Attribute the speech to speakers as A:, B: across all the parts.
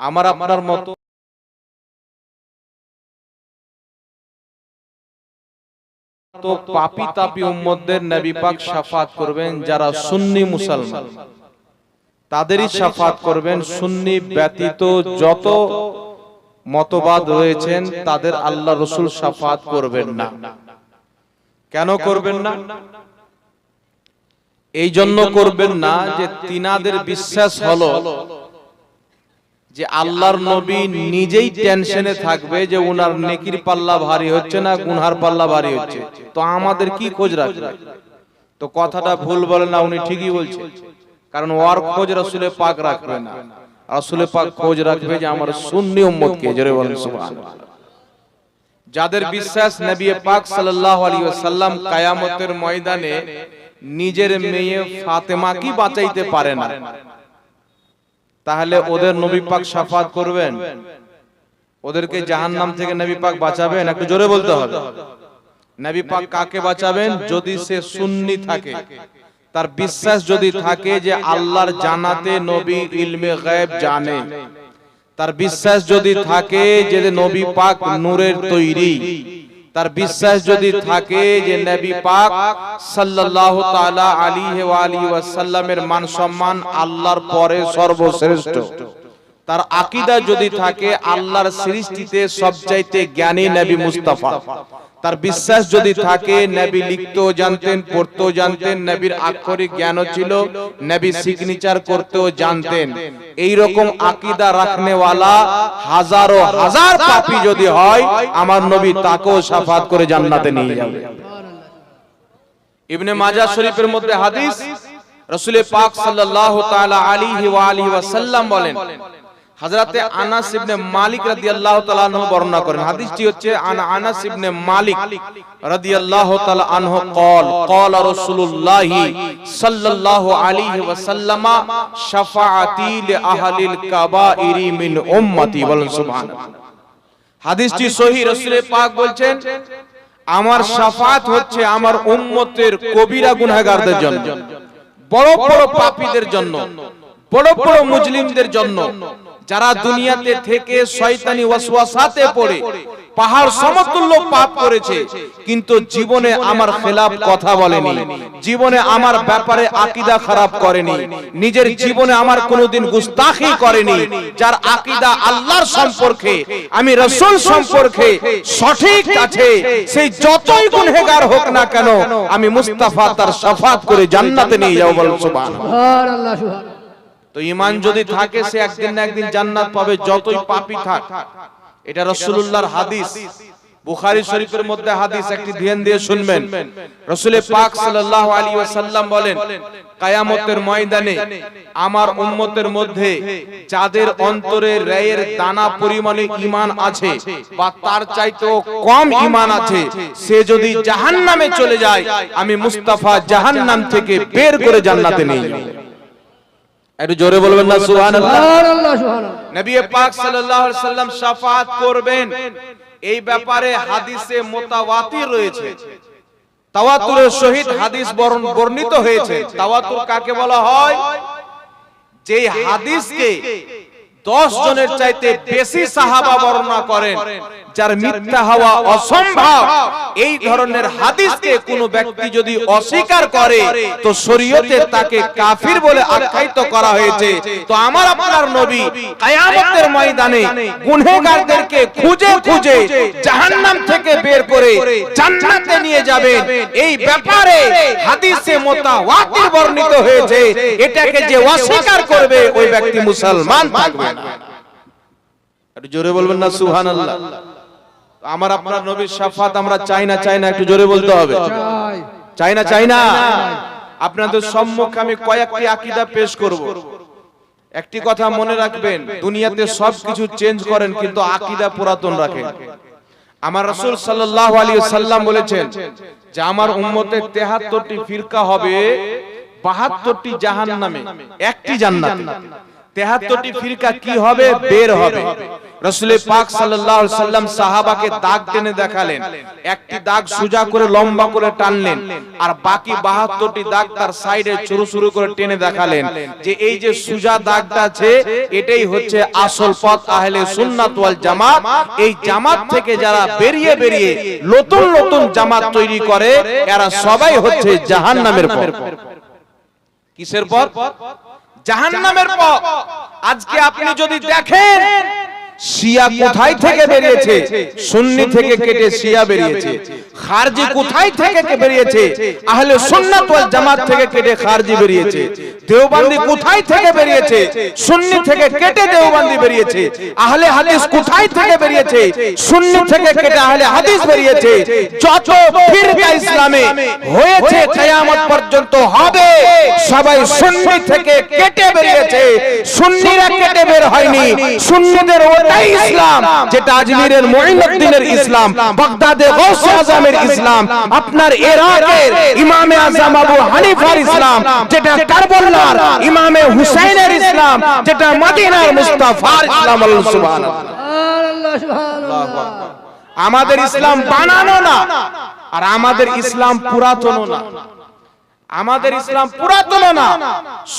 A: আমার আপনার মতো তো পাপি তাপি উম্মতদের নবী পাক শাফাত করবেন যারা সুন্নি মুসলমান। তাদেরই শাফাত করবেন সুন্নি ব্যতীত যত মতবাদ রয়েছেন তাদের আল্লাহ রসুল শাফাত করবেন না। কেন করবেন না? এই জন্য করবেন না যে তিনাদের বিশ্বাস হলো যে আল্লাহর নবী নিজেই টেনশনে থাকবে যে উনার নেকির পাল্লা ভারী হচ্ছে না গুনহার পাল্লা ভারী হচ্ছে। তো আমাদের কি খোঁজ রাখবে? তো কথাটা ভুল বলে না উনি ঠিকই বলছে। কারণ ওর খোঁজ রসুলে পাক রাখবে না। রসুলে পাক খোঁজ রাখবে যে আমার সুন্নি উম্মতকে জোরে বলেন সুবহানাল্লাহ। যাদের বিশ্বাস নবী পাক সাল্লাল্লাহু আলাইহি ওয়াসাল্লাম কিয়ামতের ময়দানে নিজের মেয়ে ফাতেমা কি বাঁচাইতে পারে না। তাহলে ওদের নবী পাক শাফাত করবেন। ওদেরকে জাহান্নাম থেকে নবী পাক বাঁচাবেন। একটু জোরে বলতে হবে। নবী পাক কাকে বাঁচাবেন? যদি সে সুন্নি থাকে। তার বিশ্বাস যদি থাকে যে আল্লাহর জানাতে নবী ইলমে গায়েব জানে। তার বিশ্বাস যদি থাকে যে নবী পাক নূরের তৈরি। তার বিশ্বাস যদি থাকে যে নবী পাক সাল্লাল্লাহু তাআলা আলাইহি ওয়া আলিহি ওয়াসাল্লামের মান সম্মান আল্লাহর পরে সর্বশ্রেষ্ঠ। তার আকীদা যদি থাকে আল্লাহর সৃষ্টিতে সবচাইতে জ্ঞানী নবী মুস্তাফা। তার বিশ্বাস যদি থাকে নবী লিখতেও জানতেন পড়তেও জানতেন নবীর আক্ষরিক জ্ঞানও ছিল নবী সিগনেচার করতেও জানতেন। এই রকম আকীদা রাখনেওয়ালা হাজারো হাজার পাপী যদি হয় আমার নবী তাকেও শাফাত করে জান্নাতে নিয়ে যাবে। ইবনে মাজাহ শরীফের মধ্যে হাদিস রাসূল পাক সাল্লাল্লাহু তাআলা আলাইহি ওয়া আলিহি ওয়াসাল্লাম বলেন হাজরাতে আনাস ইবনে মালিক রাদিয়াল্লাহু তাআলা আনহু বর্ণনা করেন। হাদিসটি হচ্ছে আন আনাস ইবনে মালিক রাদিয়াল্লাহু তাআলা আনহু কল। কল রাসূলুল্লাহ সাল্লাল্লাহু আলাইহি ওয়াসাল্লাম শাফাআতি লি আহলিল মিন উম্মতি বলেন সুবহানাল্লাহ। হাদিসটি সহিহ রাসূলের পাক বলছেন আমার শাফাত হচ্ছে আমার উম্মতের কবিরা গুনাহগারদের জন্য বড় বড় পাপীদের জন্য বড় বড় মুসলিমদের জন্য যারা দুনিয়াতে থেকে শয়তানি ওয়াসওয়াসাতে পড়ে পাহাড় সমতুল্য পাপ করেছে কিন্তু জীবনে আমার খেলাফ কথা বলেনি জীবনে আমার ব্যাপারে আকীদা খারাপ করেনি নিজের জীবনে আমার কোনোদিন গুস্তাখি করেনি যার আকীদা আল্লাহর সম্পর্কে আমি রাসূল সম্পর্কে সঠিক আছে সেই যতই গুনহেগার হোক না কেন আমি মুস্তাফা তার শাফাত করে জান্নাতে নিয়ে যাব বল সুবহানাল্লাহ।
B: সুবহানাল্লাহ সুবহানাল্লাহ।
A: তো ইমান যদি থাকে সে একদিন না একদিন জান্নাত পাবে যতই পাপী থাক। এটা রাসূলুল্লাহর হাদিস। বুখারী শরীফের মধ্যে হাদিস একটি ধ্যান দিয়ে শুনবেন। রাসূলে পাক সাল্লাল্লাহু আলাইহি ওয়াসাল্লাম বলেন কিয়ামতের ময়দানে আমার উম্মতের মধ্যে যাদের অন্তরে রায়ের দানা পরিমাণে ঈমান আছে বা তার চাইতেও কম ঈমান আছে সে যদি জাহান্নামে চলে যায় আমি মুস্তাফা জাহান্নাম থেকে বের করে জান্নাতে নিয়ে যাব। একটু জোরে বলবেন না সুবহানাল্লাহ।
B: সুবহানাল্লাহ সুবহানাল্লাহ।
A: নবী পাক সাল্লাল্লাহু আলাইহি সাল্লাম শাফাত করবেন। এই ব্যাপারে হাদিসে মোতাওয়াতির রয়েছে। তাওয়াতুরের সহিত হাদিস বর্ণ- বর্ণিত হয়েছে। তাওয়াতুর কাকে বলা হয়? যে হাদিসকে দশ জনের চাইতে বেশি সাহাবা বর্ণনা করেন যার মিথ্যা হওয়া অসম্ভব। এই ধরনের হাদিসকে কোনো ব্যক্তি যদি অস্বীকার করে তো শরীয়তে তাকে কাফির বলে আখ্যায়িত করা হয়েছে। তো আমার আপনার নবী কিয়ামতের ময়দানে গুনহেগারদেরকে খুঁজে খুঁজে জাহান্নাম থেকে বের করে জান্নাতে নিয়ে যাবেন। এই ব্যাপারে হাদিসে মোতাওয়াতির বর্ণিত হয়েছে। এটাকে যে অস্বীকার করবে ওই ব্যক্তি মুসলমান থাকবে। একটু জোরে বলবেন না, সুবহানাল্লাহ। আমার আপনার নবীর শাফাত আমরা চাই না চাই না, একটু জোরে বলতে হবে।
B: চাই
A: না চাই না। আপনাদের সম্মুখে আমি কয়েকটি আকীদা পেশ করব। একটি কথা মনে রাখবেন, দুনিয়াতে সবকিছু চেঞ্জ করেন, কিন্তু আকিদা পুরাতন রাখেন। আমার রাসূল সাল্লাল্লাহু আলাইহি সাল্লাম বলেছেন যে আমার উম্মতের 73টি ফিরকা হবে বাহাত্তরটি 72টি জাহান্নামে, একটি জান্নাতে। 73টি ফিরকা কি হবে? বের হবে। রসুল পাক সাল্লাম সাহাবাকে দাগ টেনে দেখালেন। একটি দাগ সোজা করে লম্বা করে টানলেন। আর বাকি 72টি দাগ তার সাইডে চুরু চুরু করে টেনে দেখালেন। যে এই যে সোজা দাগটা আছে এটাই হচ্ছে আসল পথ আহলে সুন্নাত ওয়াল জামাত। এই জামাত থেকে যারা বেরিয়ে বেরিয়ে নতুন নতুন জামাত তৈরি করে এরা সবাই হচ্ছে জাহান্নামের পথ। কিসের পথ? জাহান্নামের পথ। আজকে আপনি যদি দেখেন শিয়া কোথায় থেকে বেরিয়েছে? সুন্নি থেকে কেটে শিয়া বেরিয়েছে। খারজি কোথায় থেকে বেরিয়েছে? আহলে সুন্নাত ওয়াল জামাত থেকে কেটে খারজি বেরিয়েছে। দেওবন্দি কোথায় থেকে বেরিয়েছে? সুন্নি থেকে কেটে দেওবন্দি বেরিয়েছে। আহলে হাদিস কোথায় থেকে বেরিয়েছে? সুন্নি থেকে কেটে আহলে হাদিস বেরিয়েছে। যত ফিরকা ইসলামে হয়েছে কিয়ামত পর্যন্ত হবে। সবাই সুন্নি থেকে কেটে বেরিয়েছে। সুন্নিরা কেটে বের হয়নি। সুন্নিদের ওটাই ইসলাম যেটা আজমিরের মুঈনুদ্দিনের ইসলাম বাগদাদে গৌস আজমের ইসলাম আপনার ইরাকের ইমামে আজম আবু হানিফার ইসলাম যেটা কারবালার ইমামে হুসাইনের ইসলাম যেটা মদিনার মুস্তাফার ইসলাম আল্লাহ সুবহানাল্লাহ আমাদের ইসলাম বানানো না। আর আমাদের ইসলাম পুরাতনও না। আমাদের ইসলাম পুরাতন না।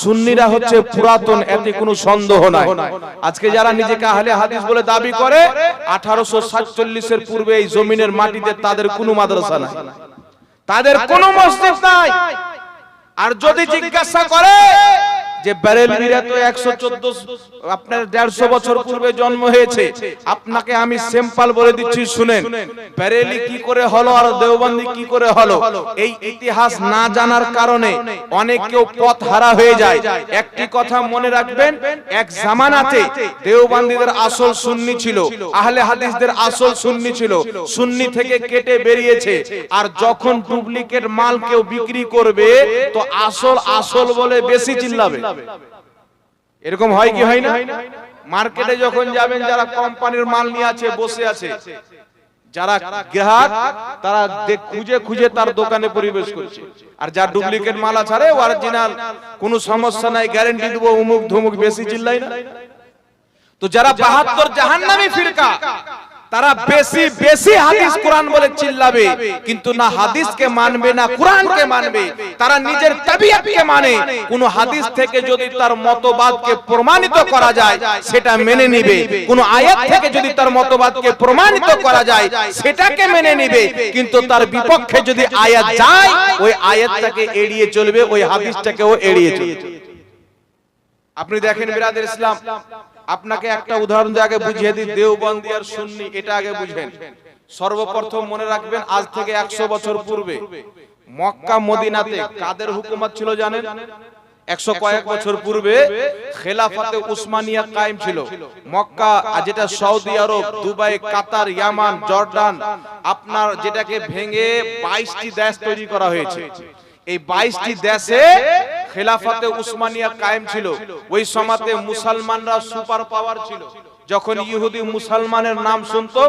A: সুন্নিরা হচ্ছে পুরাতন এতে কোনো সন্দেহ নাই। আজকে যারা নিজেকে আহলে হাদিস বলে দাবি করে আঠারোশো সাতচল্লিশের পূর্বে এই জমিনের মাটিতে তাদের কোনো মাদ্রাসা নাই। তাদের কোনো মসজিদ নাই। আর যদি জিজ্ঞাসা করে যে বেরেলভিরা তো একশো চোদ্দ আপনার দেড়শো বছর পূর্বে জন্ম হয়েছে, আপনাকে আমি সিম্পল বলে দিচ্ছি, শুনেন। বেরেলি কি করে হলো আর দেওবন্দি কি করে হলো, এই ইতিহাস না জানার কারণে অনেক কেউ পথ হারা হয়ে যায়। একটি কথা মনে রাখবেন, এক জামানাতে দেওবন্দিদের আসল সুন্নি ছিল, আহলে হাদিসদের আসল সুন্নি ছিল, সুন্নি থেকে কেটে বেরিয়েছে, আর যখন ডুপ্লিকেট মাল কেউ বিক্রি করবে, তো আসল আসল বলে বেশি চিল্লাবে। এরকম হয় কি হয় না? মার্কেটে যখন যাবেন, যারা কোম্পানির মাল নিয়ে আছে, বসে আছে, যারা গ্রাহক, তারা খুঁজে খুঁজে তার দোকানে পরিবেশ করছে। আর যার ডুপ্লিকেট মাল আছে, আরে অরিজিনাল কোনো সমস্যা নাই গ্যারেন্টি দেবো উমুক ধুমুক, বেশি চিল্লাই না। তো যারা বাহাত্তর জাহান্নামী ফিরকা তারা বেশি বেশি হাদিস কোরআন বলে চিল্লাবে। কিন্তু না হাদিসকে মানবে না কোরআনকে মানবে। তারা নিজের তাবিয়াতকে মানে কোন হাদিস থেকে যদি তার মতবাদকে প্রমাণিত করা যায় সেটা মেনে নিবে। কোন আয়াত থেকে যদি তার মতবাদকে প্রমাণিত করা যায় সেটাকে মেনে নিবে। কিন্তু তার বিপক্ষে যদি আয়াত যায় ওই আয়াতটাকে এড়িয়ে চলবে ওই হাদিসটাকেও এড়িয়ে চলবে। আপনি দেখেন বিরাদের ইসলাম আপনাকে একটা উদাহরণ দিয়ে আগে বুঝিয়ে দিই দেওবন্দি আর সুন্নি এটা আগে বুঝেন সর্বপ্রথম মনে রাখবেন আজ থেকে একশো বছর পূর্বে। মক্কা মদিনাতে কাদের হুকুমত ছিল জানেন? একশো কয়েক বছর পূর্বে খেলাফাতে উসমানিয়া কায়েম ছিল। মক্কা আর যেটা সৌদি আরব দুবাই কাতার ইয়ামান জর্ডান আপনার যেটাকে ভেঙে বাইশটি দেশ তৈরি করা হয়েছে। এই বাইশটি দেশে খেলাফাতে উসমানিয়া কায়েম ছিল। ওই সমাতে মুসলমানরা সুপার পাওয়ার ছিল। যখন ইহুদি মুসলমানের নাম শুনতো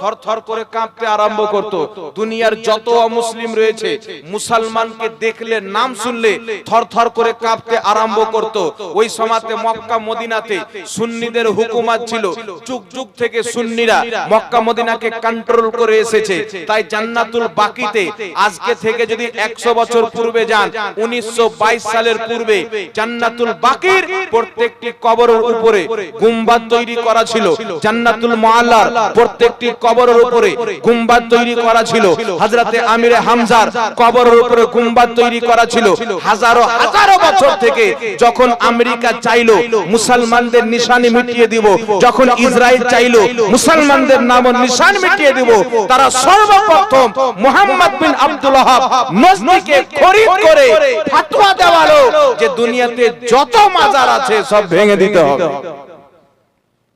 A: থর থর করে কাঁপতে আরম্ভ করত। দুনিয়ার যত অমুসলিম রয়েছে মুসলমানকে দেখলে নাম শুনলে থর থর করে কাঁপতে আরম্ভ করত। ওই সমাতে মক্কা মদিনাতে সুন্নিদের হুকুমত ছিল। যুগ যুগ থেকে সুন্নিরা মক্কা মদিনাকে কন্ট্রোল করে এসেছে। তাই জান্নাতুল বাকিতে আজকে থেকে যদি একশো বছর পূর্বে যান উনিশশো বাইশ সালের পূর্বে জান্নাতুল বাকির প্রত্যেকটি কবরের উপরে গুম্বাদ তৈরি করা ছিল। জান্নাতুল মুআল্লার প্রত্যেকটি কবরের উপরে গুম্বাদ তৈরি করা ছিল। হযরতে আমিরে হামজার কবরের উপরে গুম্বাদ তৈরি করা ছিল। হাজারো হাজারো বছর থেকে যখন আমেরিকা চাইলো মুসলমানদের নিশানি মিটিয়ে দিব। যখন ইসরায়েল চাইলো মুসলমানদের নাম ও নিশান মিটিয়ে দিব। তারা সর্বপ্রথম মোহাম্মদ বিন আব্দুল ওয়াহাব নজদিকে খরিদ করে ফতোয়া দেওয়ালো যে দুনিয়াতে যত মাজার আছে সব ভেঙে দিতে হবে।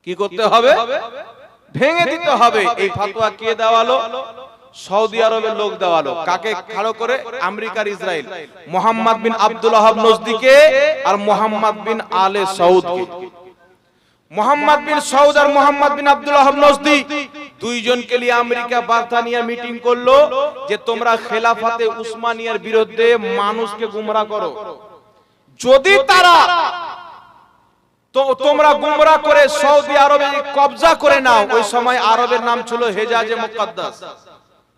A: কি করতে হবে? ভেঙে দিতে হবে। এই ফতোয়া কে দেওয়ালো? সৌদি আরবের লোক দেওয়ালো। কাকে খাড়ো করে? আমেরিকার Israel. Mohammad bin Abdul Wahhab নজদিকে আর মোহাম্মদ বিন আলে সৌদকে। মোহাম্মদ বিন সৌদ আর Mohammad bin Abdul Wahab Najdi দুইজনকে নিয়ে আমেরিকা বার্তানিয়া মিটিং করল যে তোমরা খেলাফাতে উসমানিয়ার বিরুদ্ধে মানুষকে গুমরা করো। যদি তারা তো তোমরা গুমরা করে সৌদি আরবে কবজা করে নাও। ওই সময় আরবের নাম ছিল হেজাজে মুকদ্দাস।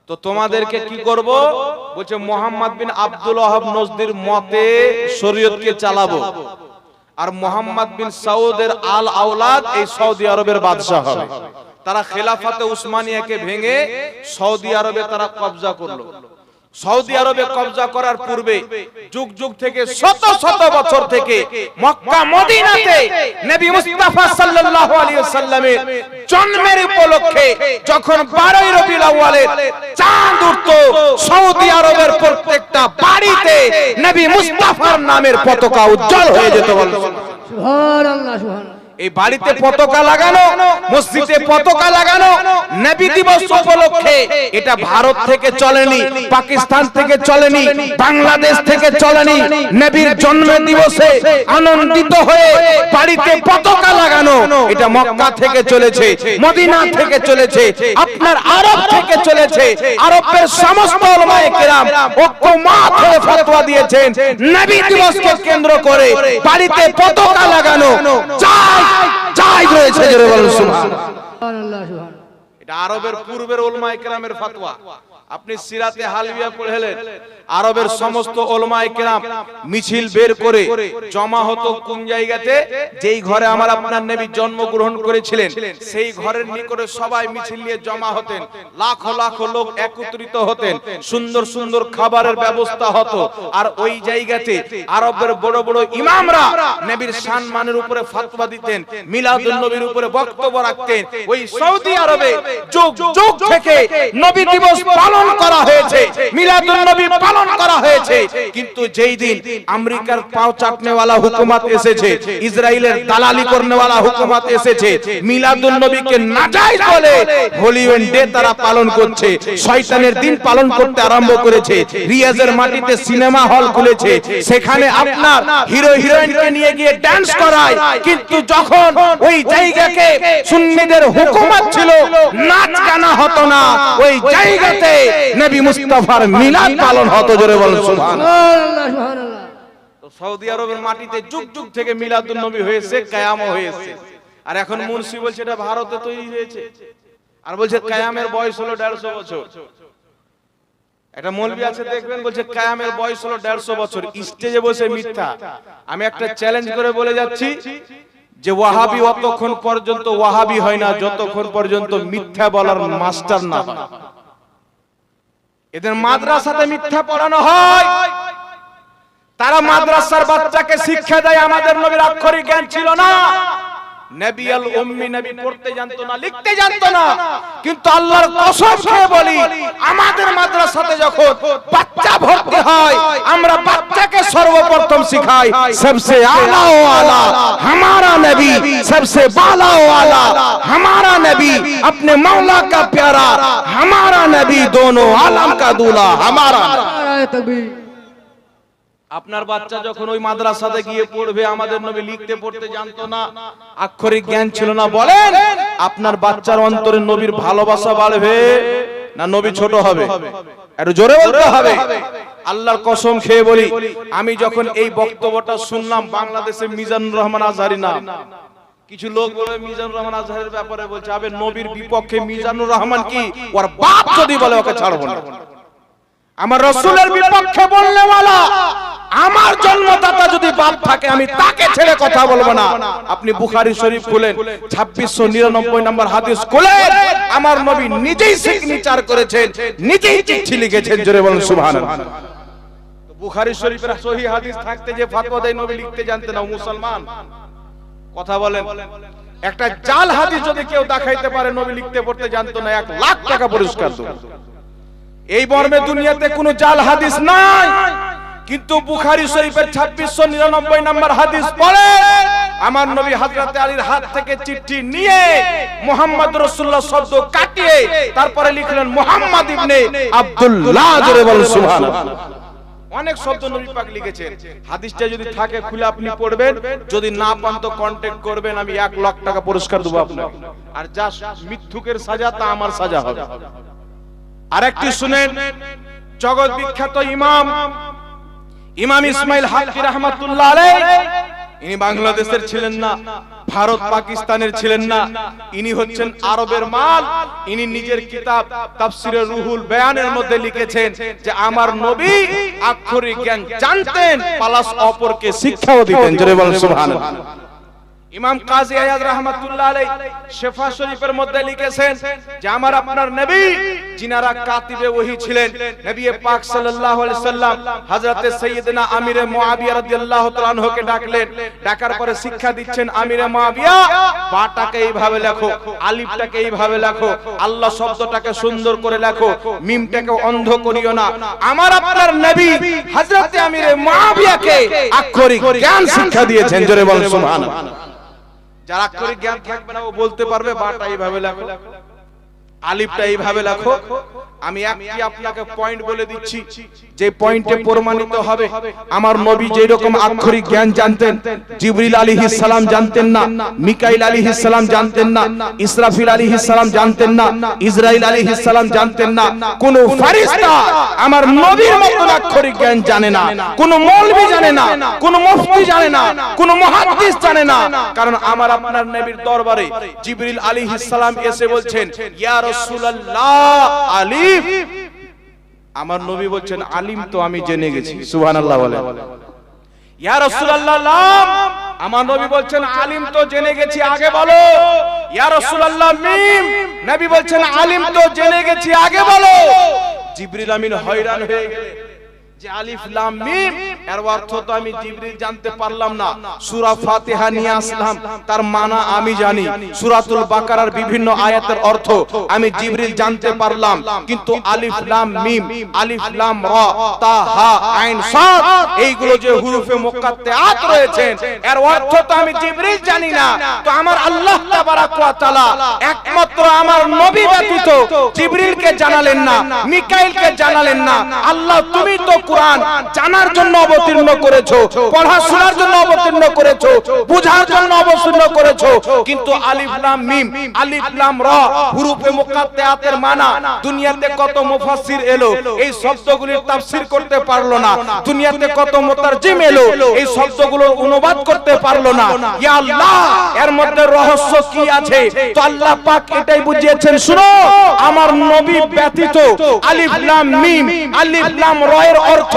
A: তো তোমাদেরকে কি করব? বলছে, মোহাম্মদ বিন আব্দুল ওয়াহাব নজদির মতে শরীয়তকে চালাবো। আর মোহাম্মদ বিন সাউদের আল আওলাদ এই সৌদি আরবের বাদশাহ হবে। তারা খেলাফাতে উসমানিয়াকে ভেঙে সৌদি আরবে তারা কবজা করল। সৌদি আরবে কবজা করার পূর্বে যুগ যুগ থেকে শত শত বছর থেকে মক্কা মদিনাতে নবী মুস্তাফা সাল্লাল্লাহু আলাইহি সাল্লামের জন্মের উপলক্ষে যখন 12ই রবিউল আউয়ালের চাঁদ উঠতো সৌদি আরবের প্রত্যেকটা বাড়িতে নবী মুস্তাফার নামের পতাকা উজ্জ্বল হয়ে যেত
B: সুবহানাল্লাহ সুবহানাল্লাহ।
A: এই বাড়িতে পতাকা লাগানো মসজিদে পতাকা লাগানো নবী দিবস উপলক্ষে এটা ভারত থেকে চলেনি পাকিস্তান থেকে চলেনি বাংলাদেশ থেকে চলেনি নবীর জন্ম দিবসে আনন্দিত হয়ে বাড়িতে পতাকা লাগানো এটা মক্কা থেকে চলেছে মদিনা থেকে চলেছে আপনার আরব থেকে চলেছে আরবের সমস্ত ওলামায়ে কেরাম ঐক্যমত হয়ে ফতোয়া দিয়েছেন নবী দিবসকে কেন্দ্র করে বাড়িতে পতাকা লাগানো চাই চাই রয়েছে জোরে বলুন সুবহানাল্লাহ। এটা আরবের পূর্বের ওলমা কেরামের ফতোয়া। আপনি সিরাতে হালবিয়া পড়লেন। আরবের সমস্ত ওলমায়ে কেরাম মিছিল বের করে জমা হতো কোন জায়গাতে? যেই ঘরে আমার আপনার নবী জন্মগ্রহণ করেছিলেন সেই ঘরের নিকটে সবাই মিছিল নিয়ে জমা হতেন লাখো লাখো লোক একত্রিত হতেন সুন্দর সুন্দর খাবারের ব্যবস্থা হতো। আর ওই জায়গাতে আরবের বড় বড় ইমামরা নবীর সম্মানের উপরে ফতোয়া দিতেন মিলাদুন নবীর উপরে বক্তব্য রাখতেন। ওই সৌদি আরবে যুগ যুগ থেকে নবী দিবস পালন করা হয়েছে মিলাদুন নবী পালন করা হয়েছে। কিন্তু যেই দিন আমেরিকার পাও চাটনেওয়ালা হুকুমত এসেছে ইসরায়েলের দালালি করনেওয়ালা হুকুমত এসেছে মিলাদুন নবীকে নাজায়েজ বলে হোলি ডে তারা পালন করছে শয়তানের দিন পালন করতে আরম্ভ করেছে রিয়াজের মাটিতে সিনেমা হল খুলেছে সেখানে আপনার হিরো হিরোইনকে নিয়ে গিয়ে ডান্স করায়। কিন্তু যখন ওই জায়গাকে সুন্নিদের হুকুমত ছিল নাচ গানা হতো না ওই জায়গাতে নবী মুস্তাফার মিলাদ পালন হতো জোরে বলুন সুবহানাল্লাহ। তো সৌদি আরবের মাটিতে যুগ যুগ থেকে মিলাদুন নবী হয়েছে কায়ামও হয়েছে। আর এখন মুন্সি বলছে এটা ভারতে তৈরি হয়েছে। আর বলছে কায়ামের বয়স হলো দেড়শো বছর। একটা মৌলবি আছে দেখবেন বলছে কায়ামের বয়স হলো দেড়শো বছর। স্টেজে বসে মিথ্যা। আমি একটা চ্যালেঞ্জ করে বলে যাচ্ছি যে ওয়াহাবি অতক্ষণ পর্যন্ত ওয়াহাবি হয় না যতক্ষণ পর্যন্ত মিথ্যা বলার মাস্টার না হয়। এদের মাদ্রাসাতে মিথ্যা পড়ানো হয়। তারা মাদ্রাসার বাচ্চাকে শিক্ষা দেয় আমাদের নবীর আক্ষরিক জ্ঞান ছিল না। নবী আল উম্মি নবী পড়তে জানতো না লিখতে জানতো না কিন্তু আল্লাহর কসম খেয়ে বলি আমাদের মাদ্রাসাতে যখন বাচ্চা ভর্তি হয় আমরা বাচ্চাকে সর্বপ্রথম শিখাই সবসে আলা ও আলা हमारा नबी सबसे बाला ও আলা हमारा नबी अपने मौला का प्यारा हमारा नबी दोनों आलम का दूल्हा हमारा
B: নারায়ে তাকবীর
A: আপনার বাচ্চা যখন ওই মাদ্রাসাতে গিয়ে পড়বে, আমাদের নবী লিখতে, পড়তে জানতো না। আক্ষরিক জ্ঞান ছিল না। বলেন, আপনার বাচ্চার অন্তরে নবীর ভালোবাসা বাড়বে না নবী ছোট হবে? একটু জোরে বলতে হবে। আল্লাহর কসম খেয়ে বলি, আমি যখন এই বক্তব্যটা শুনলাম, বাংলাদেশে মিজানুর রহমান আজহারি নাম। কিছু লোক বলে, মিজানুর রহমান আজহারের ব্যাপারে বলছে, আবে নবীর বিপক্ষে মিজানুর রহমান কি? ওর বাপ যদি বলে, ওকে ছাড়বো না। আমার রসুলের বিপক্ষে বললে বলা আমার জন্মদাতা যদি বাপ থাকে, আমি তাকে ছেড়ে কথা বলব না। আপনি বুখারী শরীফ খুলেন, ছাব্বিশশো নিরানব্বই নম্বর হাদিস খুলেন। আমার নবী নিজেই সিগনেচার করেছেন, নিজেই চিঠি লিখেছেন, জোরে বলুন, সুবহানাল্লাহ। বুখারী শরীফের সহি হাদিস থাকতে যে ফাতোয়া দেয়, নবী লিখতে জানতে না মুসলমান। কথা বলেন, একটা জাল হাদিস যদি কেউ দেখাইতে পারে, নবী লিখতে, পড়তে জানতো না, এক লাখ টাকা পুরস্কার এই মর্মে দুনিয়াতে কোনো জাল হাদিস নাই। কিন্তু বুখারি শরীফের ছাব্বিশশো নিরানব্বই নম্বর হাদিস পড়ে, আমার নবী হাজরাতে আলীর হাত থেকে চিঠি নিয়ে মোহাম্মদ রসুল্লাহ শব্দ কাটিয়ে তারপরে লিখলেন মোহাম্মদ ইবনে আব্দুল্লাহ অনেক শব্দ নবী পাক লিখেছেন। হাদিসটা যদি থাকে, খুলে আপনি পড়বেন। যদি না পান তো কন্টাক্ট করবেন, আমি এক লাখ টাকা পুরস্কার দেবো আপনাকে। আর যা মিথ্যুকের সাজা, তা আমার সাজা হবে। আরেকটি শুনেন, জগৎ বিখ্যাত ইমাম ইমাম ইসমাইল হাক্কি রহমাতুল্লাহ আলাইহ। ইনি বাংলাদেশের ছিলেন না ভারত পাকিস্তানের ছিলেন না ইনি হচ্ছেন আরবের মাল। ইনি নিজের কিতাব তাফসিরে রুহুল বয়ানের মধ্যে লিখেছেন যে আমার নবী আক্ষরিক জ্ঞান জানতেন প্লাস অপরকে শিক্ষাও দিতেন। জোরে বলেন সুবহানাল্লাহ। ইমাম কাজী আয়াদ রাহমাতুল্লাহ আলাই শেফা শরীফের মধ্যে লিখেছেন যে আমার আপনার নবী যিনারা কাতিবে ওহী ছিলেন, নবী পাক সাল্লাল্লাহু আলাইহি সাল্লাম আমিরে রাদিয়াল্লাহু তাআলা ডাকলেন। ডাকার পরে শিক্ষা দিচ্ছেন, আমিরে এইভাবে লেখো, আলিফটাকে এইভাবে লেখো, আল্লাহ শব্দটাকে সুন্দর করে লেখো, মিমটাকে অন্ধ করিও না। আমার আপনার নবী আমিরে আক্ষরিক জ্ঞান শিক্ষা দিয়েছেন, জোরে সুবহানাল্লাহ। যারা আক্ষরিক জ্ঞান থাকবে না ও বলতে পারবে বাটা এইভাবে লেখো আলিফটা এইভাবে লেখো আমি একটি আপনাকে পয়েন্ট বলে দিচ্ছি যে পয়েন্টে প্রমাণিত হবে। আমার নবী যেই রকম আক্ষরিক জ্ঞান জানতেন জিবরিল আলাইহিস সালাম জানতেন না মিকাইল আলাইহিস সালাম জানতেন না ইসরাফিল আলাইহিস সালাম জানতেন না ইসরাইল আলাইহিস সালাম জানতেন না কোন ফেরেশতা আমার নবীর মতন আক্ষরিক জ্ঞান জানে না কোন মৌলভী জানে না কোন মুফতি জানে না কোন মুহাদ্দিস জানে না কারণ আমার আপনার নবীর দরবারে জিবরিল আলাইহিস সালাম এসে বলছেন ইয়া রাসূলুল্লাহ আলিফ আমার নবী বলছেন আলিম তো আমি জেনে গেছি। সুহান আল্লাহ বলে ইয়া রাসূলুল্লাহ আমার নবী বলছেন আলিম তো জেনে গেছি আগে বলো। ইয়া রাসূলুল্লাহ মিম! নবী বলছেন আলিম তো জেনে গেছি আগে বলো। জিবরিল আমিন হয়রান হয়ে গেলেন। যে আলিফ লাম মিম! এর অর্থ তো আমি জিবরিল জানতে পারলাম না। সূরা ফাতিহা নিয়ে আসলাম। তার মানা আমি জানি। সূরাতুল বাকারার বিভিন্ন আয়াতের অর্থ আমি জিবরিল জানতে পারলাম। কিন্তু আলিফ, লাম, মিম, আলিফ, লাম, রা, তা, হা, আইন সাদ এইগুলো যে হুরুফে মুকাত্তাআত রয়েছেন এর অর্থ তো আমি জিবরিল জানি না। তো আমার আল্লাহ তাবারাক ওয়া তাআলা একমাত্র আমার নবী ব্যতীত জিবরিলকে জানালেন না, মিকাইলকে জানালেন না। আল্লাহ তুমি তো কোরআন জানার জন্য অবতীর্ণ করেছ, পড়াশোনার জন্য অবতীর্ণ করেছ, বুঝার জন্য অবতীর্ণ করেছ, কিন্তু আলিফ লাম মিম, আলিফ লাম রা, হুরুফে মুকাত্তায়াতের মানা, দুনিয়াতে কত মুফাসসির এলো, এই শব্দগুলির তাফসীর করতে পারল না, দুনিয়াতে কত মুতারজিম এলো, এই শব্দগুলোর অনুবাদ করতে পারল না, ইয়া আল্লাহ, এর মধ্যে রহস্য কি আছে? তো আল্লাহ পাক এটাই বুঝিয়েছেন, শুনো, আমার নবী ব্যতীত আলিফ লাম মিম, আলিফ লাম রা এর অর্থ,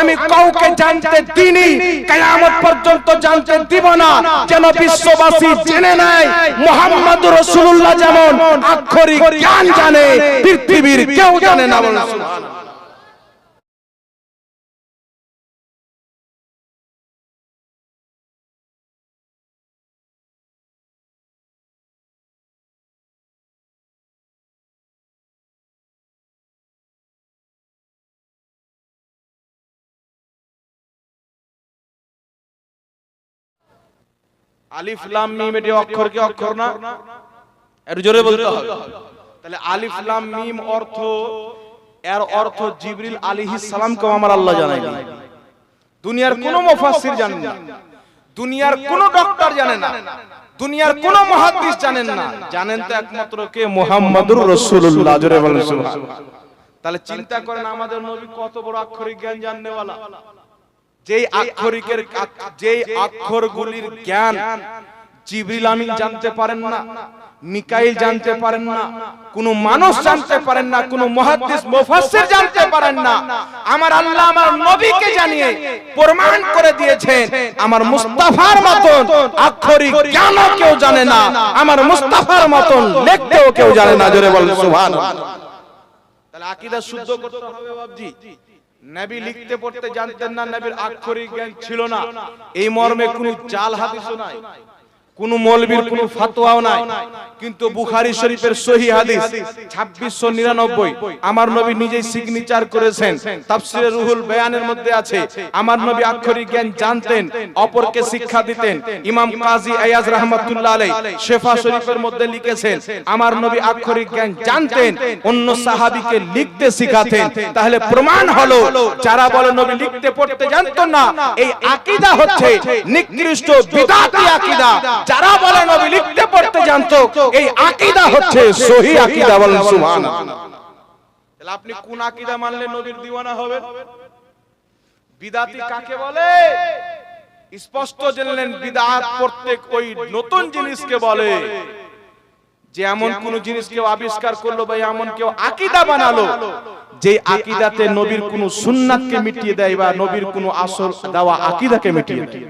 A: আমি কাউকে জানতে দিনই কিয়ামত পর্যন্ত জানতে দিব না, যেন বিশ্ববাসী জেনে নেয়, মোহাম্মদ রাসূলুল্লাহ যেমন আক্ষরিক জ্ঞান জানে, পৃথিবীর কেউ জানে না বলে, সুবহানাল্লাহ। আলিফ লাম মিম এটি অক্ষর কি অক্ষর না? এর জোরে বলতে হবে। তাহলে আলিফ লাম মিম অর্থ এর অর্থ জিবরিল আলাইহিস সালামকে আমার আল্লাহ জানাই দুনিয়ার কোন মুফাসসির জানেন না। দুনিয়ার কোন ডক্টর জানে না। দুনিয়ার কোন মুহাদ্দিস জানেন না। জানেন তো একমাত্র কে? মুহাম্মাদুর রাসূলুল্লাহ। জোরে বলেন সুবহানাল্লাহ। তাহলে চিন্তা করেন আমাদের নবী কত বড় আক্ষরিক জ্ঞান জাননেওয়ালা। যেই আক্ষরিকের যেই অক্ষরগুলির জ্ঞান জিবরিল আমিন জানতে পারেন না মিকাইল জানতে পারেন না কোন মানুষ জানতে পারেন না কোন মুহাদ্দিস মুফাসসির জানতে পারেন না। আমার আল্লাহ আমার নবীকে জানিয়ে প্রমাণ করে দিয়েছেন আমার মুস্তাফার মতন আক্ষরিক জ্ঞান কেউ জানে না আমার মুস্তাফার মতন লিখতেও কেউ জানে না জোরে বলেন সুবহানাল্লাহ। তাহলে আকীদা শুদ্ধ করতে হবে বাবজি নবী লিখতে পড়তে জানতেন না নবীর আক্ষরিক জ্ঞান ছিল না। এই মর্মে কোনো চাল হাদিসও নাই। কোন মৌলবীর কোন ফতোয়াও নাই। কিন্তু বুখারী শরীফের সহি হাদিস 2699 আমার নবী নিজেই সিগনেচার করেছেন। তাফসিরে রুহুল বয়ানের মধ্যে আছে, আমার নবী আক্ষরিক জ্ঞান জানতেন, অপরকে শিক্ষা দিতেন। ইমাম কাজী আয়াজ রাহমাতুল্লাহ আলাইহি শেফা শরীফের মধ্যে লিখেছেন, আমার নবী আক্ষরিক জ্ঞান জানতেন, অন্য সাহাবীকে লিখতে শিখাতেন। তাহলে প্রমাণ হলো, যারা বলে নবী লিখতে পড়তে জানতো না, এই আকীদা হচ্ছে নিকৃষ্ট বিদআতি আকীদা। যারা বলে নবী লিখতে পড়তে জানতো, এই আকীদা হচ্ছে সহি আকীদা বলেন সুবহানাল্লাহ। তাহলে আপনি কোন আকীদা মানলে নবীর দিওয়ানা হবে? বিদাতি কাকে বলে? স্পষ্ট জানলেন বিদআত প্রত্যেক ওই নতুন জিনিসকে বলে। যে এমন কোন জিনিস কেউ আবিষ্কার করল বা এমন কেউ আকীদা বানালো, যে আকিদাতে নবীর কোন সুন্নাতকে মিটিয়ে দেয় বা নবীর কোন আসল দেওয়া আকিদাকে মিটিয়ে দেয়।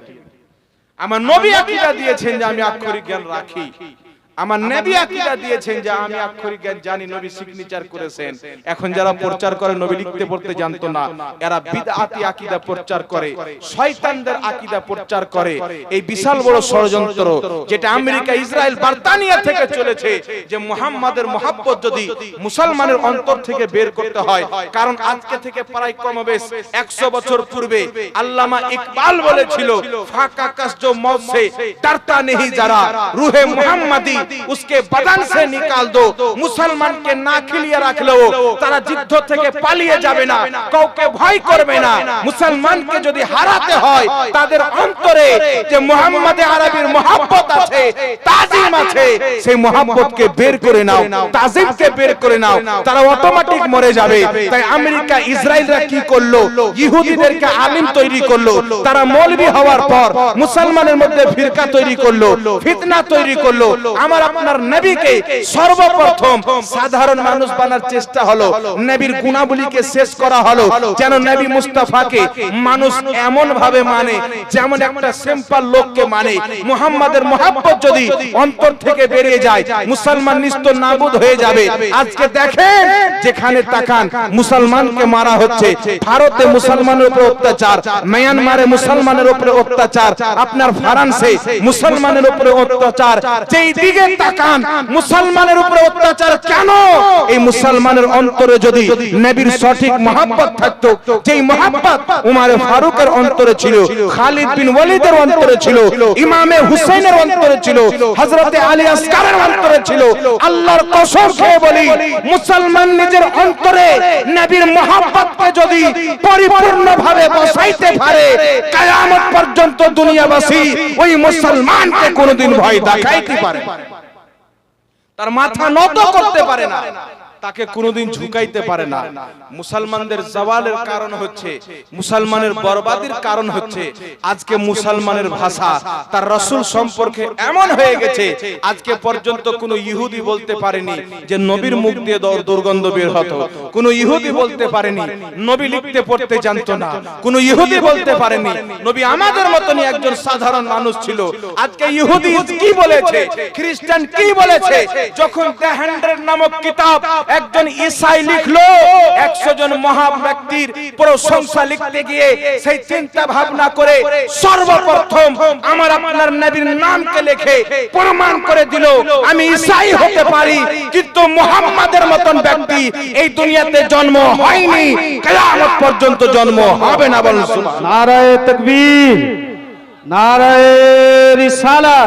A: আমার নবী আকীদা দিয়েছেন যে আমি আক্ষরিক জ্ঞান রাখি। আমার নবী আকীদা দিয়েছেন যে আমি আক্ষরিক জ্ঞান জানি নবী সিগনেচার করেছেন। এখন যারা প্রচার করে নবী লিখতে পড়তে জানতো না এরা বিদআতি আকীদা প্রচার করে। শয়তানদের আকীদা প্রচার করে। এই বিশাল বড় ষড়যন্ত্র যেটা আমেরিকা ইসরায়েল বার্তানিয়া থেকে চলেছে যে মুহাম্মাদের মহব্বত যদি মুসলমানের অন্তর থেকে বের করতে হয় কারণ আজকে থেকে প্রায় কমবেশ 100 বছর পূর্বে আল্লামা ইকবাল বলেছিল ফাকা কাশ জো তারতা নেহি যারা রুহে মুহাম্মাদি मुहम्मदी उसके बदन से निकाल दो মুসলমান কে না খিলিয়ে রাখলেও তারা যুদ্ধ থেকে পালিয়ে যাবে না কাউকে ভয় করবে না মুসলমানকে যদি হারাতে হয় তাদের অন্তরে যে মুহাম্মদে আরবির মহব্বত আছে তাজিম আছে সেই মহব্বতকে বের করে নাও তাজিমকে বের করে নাও তারা অটোমেটিক মরে যাবে তাই আমেরিকা ইসরায়েলরা কি করলো ইহুদিদেরকে আলিম তৈরি করলো তারা মৌলবি হওয়ার পর মুসলমানের মধ্যে ফিরকা তৈরি করলো ফিতনা তৈরি করলো আমার আপনার নবীকে সর্বপ্রথম সাধারণ মানুষ বানার চেষ্টা হলো, নবীর গুণাবলীকে শেষ করা হলো, যেন নবী মুস্তাফাকে মানুষ এমন ভাবে মানে যেমন একটা সিম্পল লোককে মানে। মুহাম্মাদের মহাব্বত যদি অন্তর থেকে বেরিয়ে যায়, মুসলমান নিস্ত নাবুদ হয়ে যাবে। আজকে দেখেন যেখানে তাকান, মুসলমানকে মারা হচ্ছে। ভারতে মুসলমানের উপর অত্যাচার, মিয়ানমারে মুসলমানের উপরে অত্যাচার, আপনার ফ্রান্সে মুসলমানের উপরে অত্যাচার। যেই দিকে মুসলমানের উপরে অত্যাচার কেন এই মুসলমানের অন্তরে যদি সঠিক মহাব্বত মহাব্বত উমারে ফারুকের অন্তরে ছিল, খালিদ বিন ওয়ালিদের অন্তরে ছিল, ইমামে হুসেনের অন্তরে ছিল, হযরতে আলী আসকারের অন্তরে ছিল, আল্লাহর কসম খেয়ে বলি, মুসলমান নিজের অন্তরে নবীর মহাব্বতকে যদি পরিপূর্ণভাবে বসাইতে পারে, কিয়ামত পর্যন্ত দুনিয়াবাসী ওই মুসলমানকে কোনোদিন ভয় দেখাইতে পারে। তার মাথা নত করতে পারে না। তাকে কোনোদিন ঝুঁকাইতে পারে না। মুসলমানদের জওয়ালের কারণ হচ্ছে, মুসলমানের বরবাদির কারণ হচ্ছে, আজকে মুসলমানের ভাষা, তার রসুল সম্পর্কে এমন হয়ে গেছে, আজকে পর্যন্ত কোনো ইহুদি বলতে পারেনি যে নবীর মুখ দিয়ে দর- দুর্গন্ধ বের হতো। কোনো ইহুদি বলতে পারেনি, নবী লিখতে পড়তে জানতো না। কোনো ইহুদি বলতে পারেনি, নবী আমাদের মতনই একজন সাধারণ মানুষ ছিল। আজকে ইহুদি কি বলেছে, খ্রিস্টান কি বলেছে, যখন দ্য হান্ড্রেড নামক কিতাব একজন ইসাই লিখলো, একশো জন মহা ব্যক্তির প্রশংসা লিখতে গিয়ে সেই চিন্তা ভাবনা করে সর্বপ্রথম আমার আপনার নবীর নামকে লিখে প্রমাণ করে দিল, আমি ইসাই হতে পারি। কিন্তু মোহাম্মদের মতন ব্যক্তি এই দুনিয়াতে জন্ম হয়নি, কেয়ামত পর্যন্ত জন্ম হবে না বলুন
C: নারায়ে তাকবীর, নারায়ে রিসালা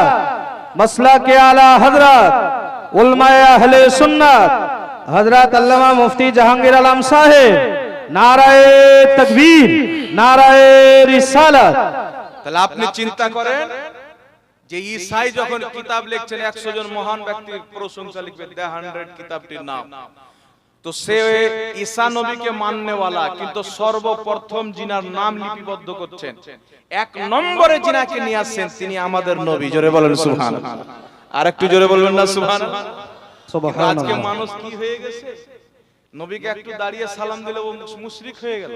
C: মাসলা কে আলা হযরত, উলমায়ে আহলে সুন্নাত হজরত আল্লামা মুফতি জাহাঙ্গীর আলম সাহেব, নারায় তকবীর, নারায় রিসালাত।
A: তাহলে আপনি চিন্তা করেন যে ঈসাই যখন কিতাব লিখছেন, একশো জন মহান ব্যক্তির প্রশংসা লিখবে, দ্য হান্ড্রেড কিতাবটির নাম। তো সে ঈসা নবীকে মাননেওয়ালা, কিন্তু সর্বপ্রথম জিনার নাম লিপিবদ্ধ করছেন। এক নম্বরে জিনাকে নিয়ে আসছেন তিনি আমাদের নবী। জোরে বলেন সুবহান আর একটু জোরে বলবেন না সুবহান আজকে মানুষ কি হয়ে গেছে? নবীকে একটু দাঁড়িয়ে সালাম দিলে মুশরিক হয়ে গেল।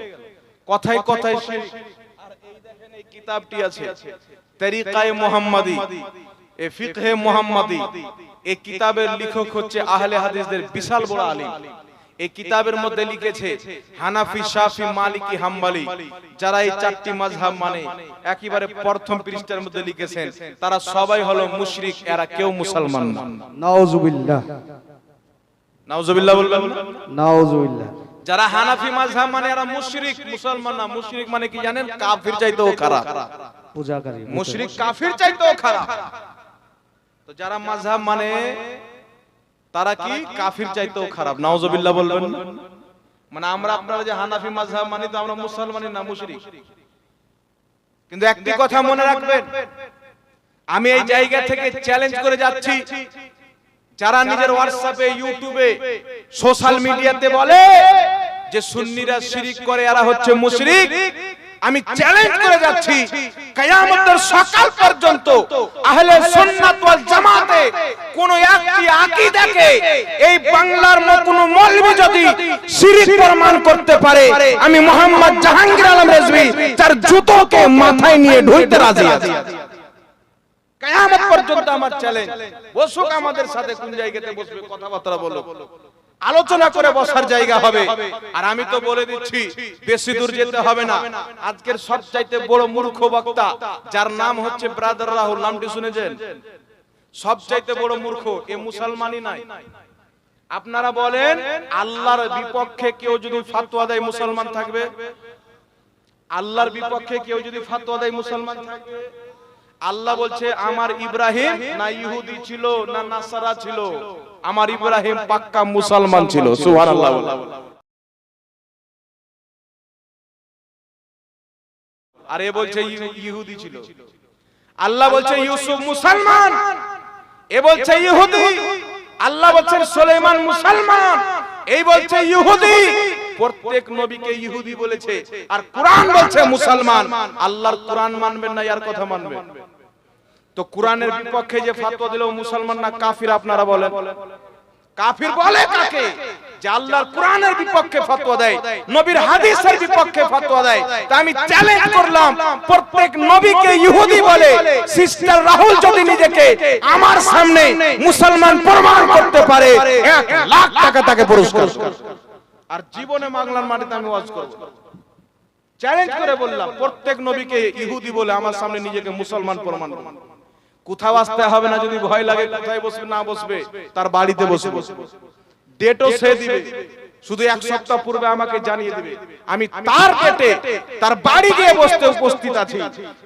A: কথায় কথায় সে আর এই দেখেন এই কিতাবটি আছে। তরিকায়ে মুহাম্মাদি। এ ফিকহে মুহাম্মাদি। এই কিতাবের লেখক হচ্ছে আহলে হাদিসদের বিশাল বড় আলিম। এই কিতাবের মধ্যে লিখেছে হানাফি শাফি মালিকি হাম্বালি যারা এই চারটি মাঝহাব মানে, মানে একেবারে প্রথম পৃষ্ঠার মধ্যে লিখেছেন তারা সবাই হলো মুশরিক এরা কেউ মুসলমান। না
C: নাউজুবিল্লাহ।
A: নাউজুবিল্লাহ বলবেন?
C: নাউজুবিল্লাহ।
A: যারা হানাফি মাঝহাব মানে এরা মুশরিক মুসলমান না মুশরিক মানে কি জানেন? কাফির চাইতেও খারাপ।
C: পূজাকারী।
A: মুশরিক কাফির চাইতেও খারাপ। তো যারা মাঝহাব মানে তারা কি? কাফির চাইতেও খারাপ। নাউজুবিল্লাহ বলবেন। মানে আমরা আপনারা যে হানাফি মাযহাব মানি তো আমরা মুসলমানই না মুশরিক। কিন্তু একটি কথা মনে রাখবেন। আমি এই জায়গা থেকে চ্যালেঞ্জ করে যাচ্ছি। যারা নিজের হোয়াটসঅ্যাপে ইউটিউবে সোশ্যাল মিডিয়াতে বলে যে সুন্নিরা শিরিক করে এরা হচ্ছে মুশরিক। আমি চ্যালেঞ্জ করে যাচ্ছি। কিয়ামতের সকাল পর্যন্ত আহলে সুন্নাত ওয়াল জামাতে কোন একটি আকীদাকে এই বাংলার ম- কোন মৌলবি যদি শিরিক প্রমাণ করতে পারে আমি মোহাম্মদ জাহাঙ্গীর আলম রেজভি তার জুতোকে মাথায় নিয়ে ঢুইতে রাজি আছি। কিয়ামত পর্যন্ত আমার চ্যালেঞ্জ বসুক আমাদের সাথে কোন জায়গাতে বসবে কথাবার্তা বলো আলোচনা করে বসার জায়গা হবে। আর আমি তো বলে দিচ্ছি বেশি দূর যেতে হবে না। আজকের সবচাইতে বড় মূর্খ বক্তা যার নাম হচ্ছে ব্রাদার রাহুল নামটি শুনেছেন? সবচাইতে বড় মূর্খ এ মুসলমানই নাই। আপনারা বলেন আল্লাহর বিপক্ষে কেউ যদি ফাতোয়া দেয় মুসলমান থাকবে? আল্লাহর বিপক্ষে কেউ যদি ফাতোয়া দেয় মুসলমান থাকবে। আল্লাহ বলছে আমার ইব্রাহিম না ইহুদি ছিল না নাসারা ছিল। আমার ইব্রাহিম পাক্কা মুসলমান ছিল সুবহানাল্লাহ আর এ বলছে ইহুদি ছিল। আল্লাহ বলছে ইউসুফ মুসলমান। এ বলছে ইহুদি। আল্লাহ বলছেন সুলাইমান মুসলমান। এই বলছে ইহুদি। প্রত্যেক নবীকে ইহুদি বলেছে। আর কোরআন বলছে মুসলমান। আল্লাহর কোরআন মানবেন না ইয়ার কথা মানবেন। তো কোরআনের বিপক্ষে যে ফতোয়া দিল মুসলমান না কাফির আপনারা বলেন। কাফির বলে কাকে? যে আল্লাহর কোরআনের বিপক্ষে ফতোয়া দেয়। নবীর হাদিসের বিপক্ষে ফতোয়া দেয়। তা আমি চ্যালেঞ্জ করলাম। প্রত্যেক নবীকে ইহুদি বলে। সিস্টার রাহুল যদি নিজেকে আমার সামনে মুসলমান প্রমাণ করতে পারে এক লাখ টাকা তাকে পুরস্কার। আর জীবনে বাংলার মাটিতে আমি ওয়াজ করব। চ্যালেঞ্জ করে বললাম প্রত্যেক নবীকে ইহুদি বলে আমার সামনে নিজেকে মুসলমান প্রমাণ করুন। কোথাও আসতে হবে না যদি ভয় লাগে কোথায় বসবে না বসবে তার বাড়িতে বসে বসবে। ডেটও সে দিবে। শুধু এক সপ্তাহ পূর্বে আমাকে জানিয়ে দিবে। আমি তার পেটে তার বাড়ি গিয়ে বসতে উপস্থিত আছি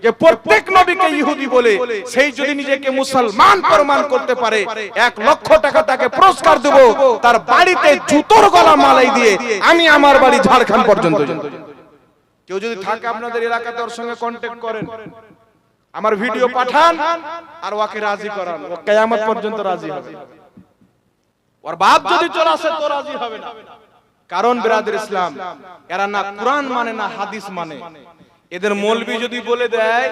A: যে প্রত্যেক নবীকে ইহুদি বলে সেই যদি নিজেকে মুসলমান প্রমাণ করতে পারে। এক লক্ষ টাকা তাকে পুরস্কার দেব তার বাড়িতে জুতোর গলা মালাই দিয়ে আমি আমার বাড়ি ঝাড়খণ্ড পর্যন্ত। কেউ যদি থাকে আপনাদের এলাকাতে ওর সঙ্গে কন্ট্যাক্ট করেন আমার ভিডিও পাঠান আর ওকে রাজি করান। ও কিয়ামত পর্যন্ত রাজি হবে। ওর বাপ যদি চলে আসে তো রাজি হবে না। কারণ বিরাদের ইসলাম এরা না কোরআন মানে না হাদিস মানে। এদের মৌলবি যদি বলে দেয়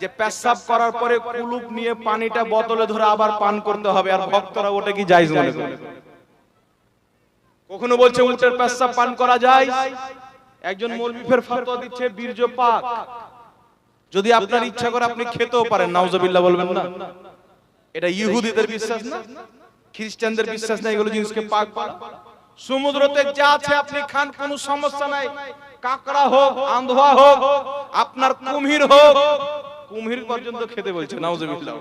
A: যে পেশাব করার পরে কুলুপ নিয়ে পানিটা বোতলে ধরে আবার পান করতে হবে। আর ভক্তরা ওটা কি জায়েজ মনে করে? কখনো বলছে উটের পেশাব পান করা যায়? একজন মৌলবি ফের ফতোয়া দিচ্ছে বীর্য পাক। যদি আপনার ইচ্ছা করে আপনি খেতেও পারেন নাউজবিল্লা বলবেন না। এটা ইহুদিদের বিশ্বাস না? খ্রিস্টানদের বিশ্বাস না এগুলো জিনিসকে পাক পাক সমুদ্রতে যা আছে আপনি খান, কোনো সমস্যা নাই। কাকড়া হোক, আন্ধোয়া হোক, আপনার কুমির হোক কুমির পর্যন্ত খেতে বলছে, নাউজুবিল্লাহ।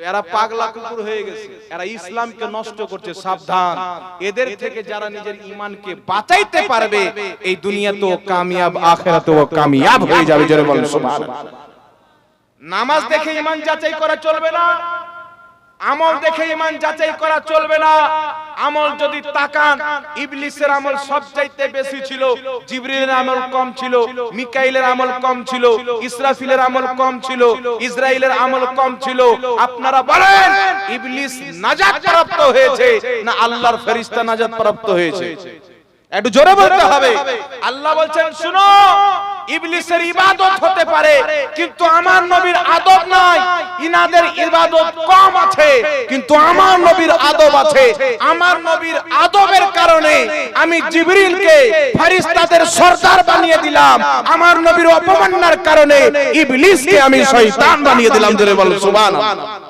A: তো এরা পাগলা কুকুর হয়ে গেছে। এরা ইসলামকে নষ্ট করছে সাবধান। এদের থেকে যারা নিজের ইমানকে বাঁচাইতে পারবে এই দুনিয়া তো কামিয়াব আখেরাতেও কামিয়াব হয়ে যাবে জোরে বলেন সুবহানাল্লাহ। নামাজ দেখে ইমান যাচাই করা চলবে না। আমল দেখে ইমান যাচাই করা চলবে না। আমল যদি তাকান ইবলিসের আমল সবচাইতে বেশি ছিল জিবরিলের আমল কম ছিল মিকাইলের আমল কম ছিল ইসরাফিলের আমল কম ছিল ইসরাইলের আমল কম ছিল। আপনারা বলেন ইবলিস নাজাত প্রাপ্ত হয়েছে না আল্লাহর ফেরেশতা নাজাত প্রাপ্ত হয়েছে। একটু জোরে বলতে হবে। আল্লাহ বলছেন শুনো ইবলিসের ইবাদত হতে পারে, কিন্তু আমার নবীর আদব নাই। ইনাদের ইবাদত কম আছে, কিন্তু আমার নবীর আদব আছে। আমার নবীর আদবের কারণে আমি জিবরিলকে ফেরেশতাদের সর্দার বানিয়ে দিলাম। আমার নবীর অপমাননার কারণে ইবলিসকে আমি শয়তান বানিয়ে দিলাম জোরে বল, সুবহানাল্লাহ।